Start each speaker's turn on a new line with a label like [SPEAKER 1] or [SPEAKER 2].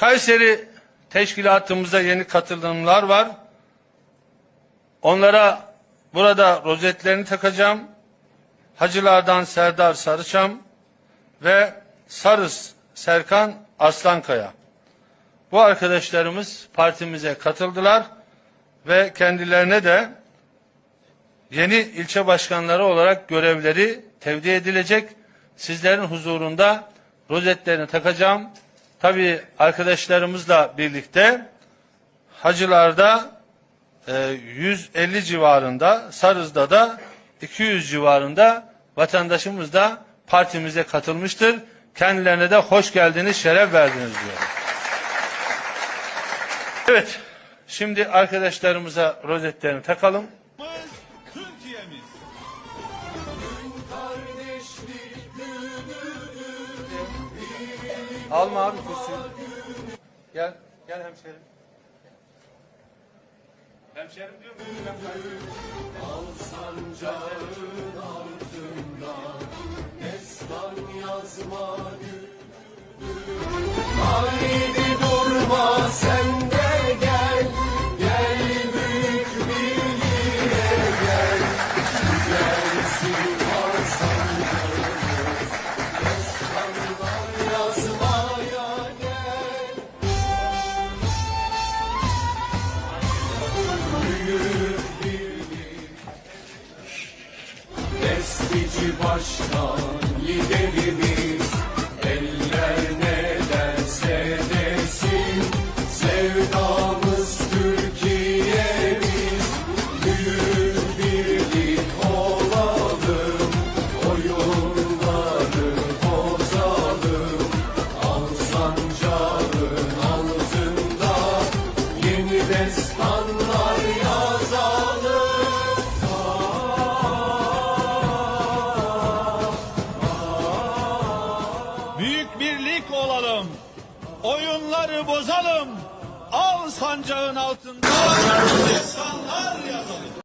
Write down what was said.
[SPEAKER 1] Kayseri teşkilatımıza yeni katılımlar var. Onlara burada rozetlerini takacağım. Hacılardan Serdar Sarıçam ve Sarız Serkan Aslankaya. Bu arkadaşlarımız partimize katıldılar ve kendilerine de yeni ilçe başkanları olarak görevleri tevdi edilecek. Sizlerin huzurunda rozetlerini takacağım. Tabii arkadaşlarımızla birlikte hacılarda e, 150 civarında, Sarız'da da 200 civarında vatandaşımız da partimize katılmıştır. Kendilerine de hoş geldiniz, şeref verdiniz diyorum. Evet, şimdi arkadaşlarımıza rozetlerini takalım.
[SPEAKER 2] Türkiye'miz.
[SPEAKER 1] Alma abi kürsüyü. Gel, gel hemşerim. Hemşerim diyor mu?
[SPEAKER 3] Haydi durma Destici başkan liderimiz Eller ne derse desin Sevdamız Türkiye'miz. Büyük birlik olalım Oyunları bozalım. Al sancağın altında Yeni destanlar
[SPEAKER 2] Olalım. Oyunları bozalım. Al sancağın altında destanlar yazalım.